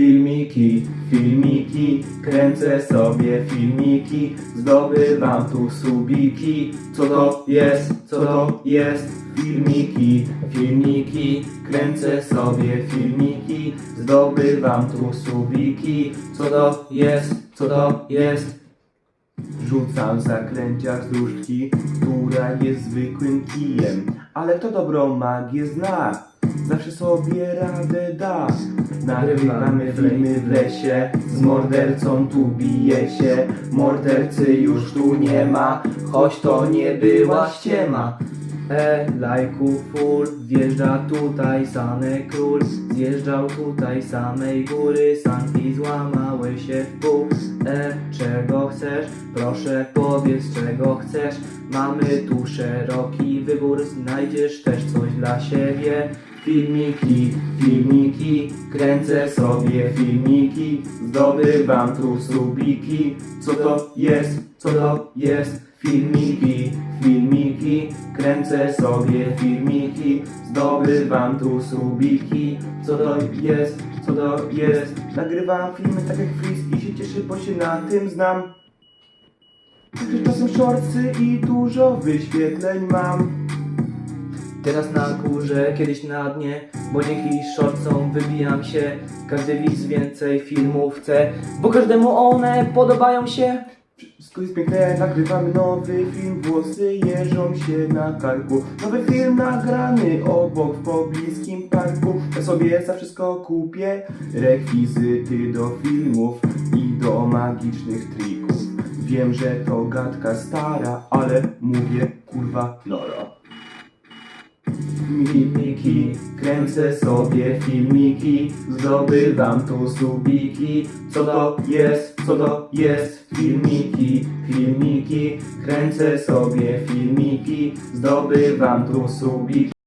filmiki, filmiki, kręcę sobie filmiki, zdobywam tu subiki. Co to jest, co to jest? Filmiki, filmiki, kręcę sobie filmiki, zdobywam tu subiki. Co to jest, co to jest? Rzucam zaklęcia z różdżki, która jest zwykłym kijem. Ale kto dobrą magię zna, zawsze sobie radę da. Nagrywamy filmy w lesie, z mordercą tu bije się. Mordercy już tu nie ma, choć to nie była ściema. E, lajku full, wjeżdża tutaj same król. Zjeżdżał tutaj samej góry, sanki złamały się w pół. E, czego chcesz? Proszę powiedz czego chcesz. Mamy tu szeroki wybór, znajdziesz też coś dla siebie Filmiki, filmiki, kręcę sobie filmiki Zdobywam tu subiki Co to jest? Co to jest? Filmiki, filmiki, kręcę sobie filmiki, zdobywam tu subiki. Co to jest? Co to jest? Nagrywam filmy tak jak Freeze i się cieszę, bo się na tym znam. Także czasem shortsy i dużo wyświetleń mam. Teraz na górze, kiedyś na dnie, bo dzięki shortsom wybijam się. Każdy widz więcej filmów chce, bo każdemu one podobają się. Wszystko jest piękne, nagrywamy nowy film, włosy jeżą się na karku. Nowy film nagrany obok w pobliskim parku. Ja sobie za wszystko kupię rekwizyty do filmów i do magicznych trików. Wiem, że to gadka stara, ale mówię kurwa loro. Kręcę sobie filmiki, zdobywam tu subiki. Co to jest, co to jest? Filmiki, filmiki, kręcę sobie filmiki, zdobywam tu subiki.